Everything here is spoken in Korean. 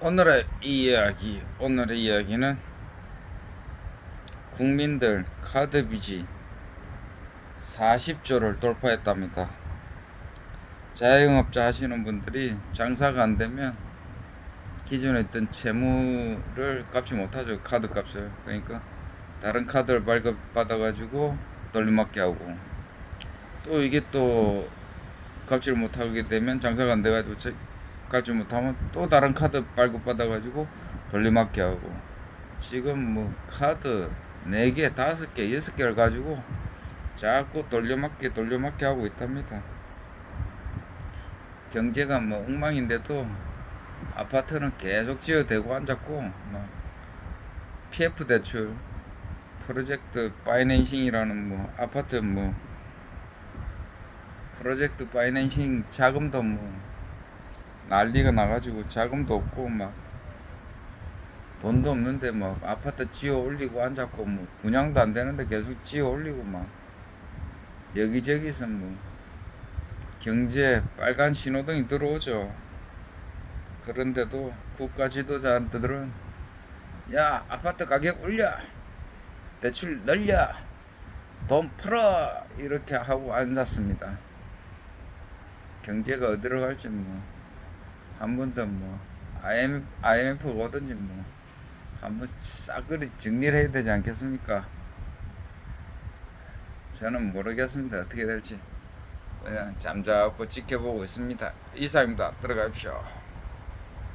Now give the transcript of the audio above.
오늘의 이야기, 오늘의 이야기는 국민들 카드 빚이 40조를 돌파했답니다. 자영업자 하시는 분들이 장사가 안 되면 기존에 있던 채무를 갚지 못하죠. 카드 값을. 그러니까 다른 카드를 발급받아가지고 돌림받게 하고 또 이게 또 갚지를 못하게 되면 장사가 안 돼가지고 제- 갚지 못하면 또 다른 카드 발급받아가지고 돌림받게 하고 지금 뭐 카드 4개, 5개, 6개를 가지고 자꾸 돌려막기 돌려막기 하고 있답니다. 경제가 뭐 엉망인데도 아파트는 계속 지어대고 앉았고 뭐 PF 대출 프로젝트 파이낸싱이라는 뭐 아파트 뭐 프로젝트 파이낸싱 자금도 뭐 난리가 나가지고 자금도 없고 막 돈도 없는데 막 아파트 지어 올리고 앉았고 뭐 분양도 안 되는데 계속 지어 올리고 막 여기저기서 뭐 경제 빨간 신호등이 들어오죠. 그런데도 국가 지도자들은 야 아파트 가격 올려 대출 늘려 돈 풀어 이렇게 하고 앉았습니다. 경제가 어디로 갈지 뭐 한번더 뭐 IMF, IMF가 오든지 뭐 한번 싸그리 정리를 해야 되지 않겠습니까? 저는 모르겠습니다. 어떻게 될지 그냥 잠자고 지켜보고 있습니다. 이상입니다. 들어가십시오.